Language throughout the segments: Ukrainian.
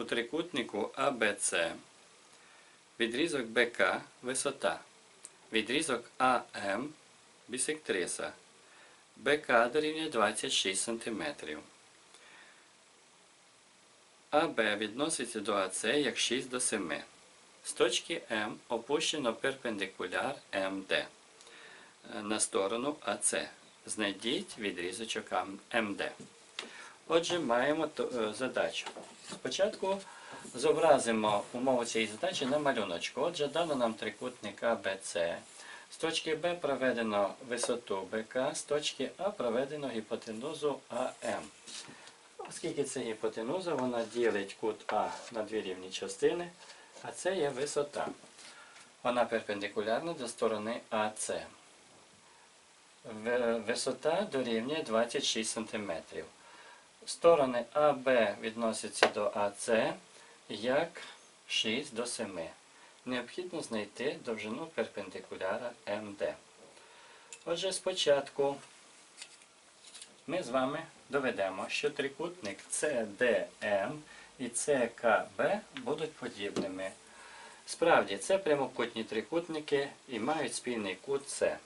у трикутнику АБЦ відрізок БК висота, відрізок АМ бісектриса, БК дорівнює 26 см. АБ відноситься до АЦ як 6 до 7. З точки М опущено перпендикуляр МД на сторону АЦ. Знайдіть відрізочок МД. Отже, маємо е, задачу. Спочатку зобразимо умову цієї задачі на малюночку. Отже, дано нам трикутник АБЦ. З точки Б проведено висоту БК, з точки А проведено гіпотенузу АМ. Оскільки це гіпотенуза, вона ділить кут А на дві рівні частини, а це є висота. Вона перпендикулярна до сторони. В- Висота дорівнює 26 см. Сторони АБ відносяться до АЦ як 6 до 7. Необхідно знайти довжину перпендикуляра МД. Отже, спочатку ми з вами доведемо, що трикутник CDM і CKB будуть подібними. Справді, це прямокутні трикутники і мають спільний кут С.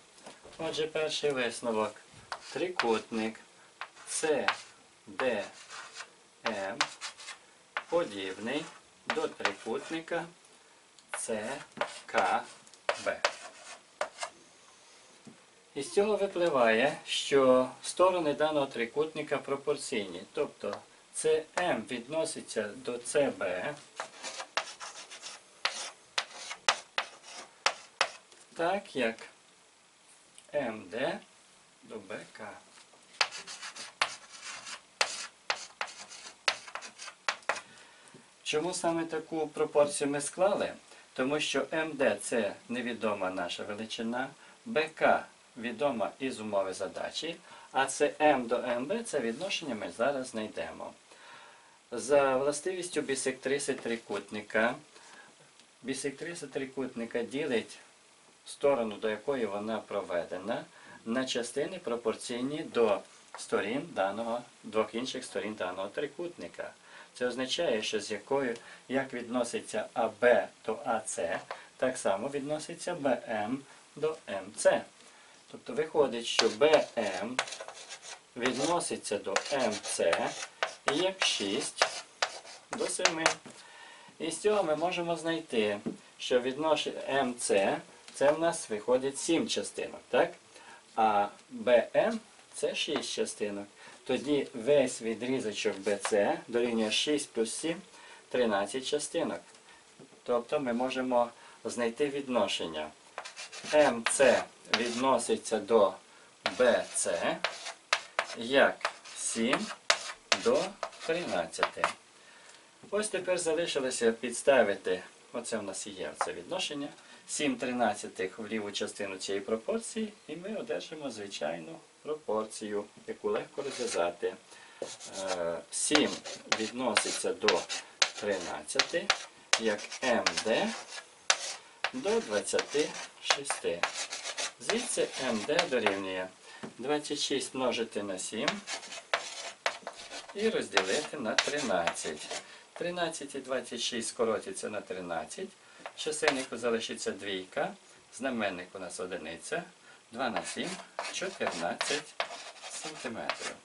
Отже, перший висновок. Трикутник CDM подібний до трикутника CKB. Із цього випливає, що сторони даного трикутника пропорційні. Тобто CM відноситься до CB, так як MD до BK. Чому саме таку пропорцію ми склали? Тому що МД це невідома наша величина, БК відома із умови задачі, а це М до МБ це відношення ми зараз знайдемо. За властивістю бісектриси трикутника, бісектриса трикутника ділить сторону, до якої вона проведена, на частини пропорційні до сторін даного, двох інших сторін даного трикутника. Це означає, що з якою, як відноситься АБ до АЦ, так само відноситься БМ до МЦ. Тобто виходить, що БМ відноситься до МЦ як 6 до 7. І з цього ми можемо знайти, що відношення МЦ це в нас виходить 7 частинок, так? А БМ це 6 частинок. Тоді весь відрізочок BC дорівнює 6 плюс 7 13 частинок. Тобто ми можемо знайти відношення. МЦ відноситься до BC як 7 до 13. Ось тепер залишилося підставити, оце в нас і є це відношення, 7 тринадцятих в ліву частину цієї пропорції, і ми одержимо звичайну пропорцію, яку легко розв'язати. Е, 7 відноситься до 13, як МД до 26. Звідси МД дорівнює 26 множити на 7 і розділити на 13. 13 і 26 скоротиться на 13. В чисельнику залишиться двійка, знаменник у нас одиниця. 2 на 7, 14 сантиметрів.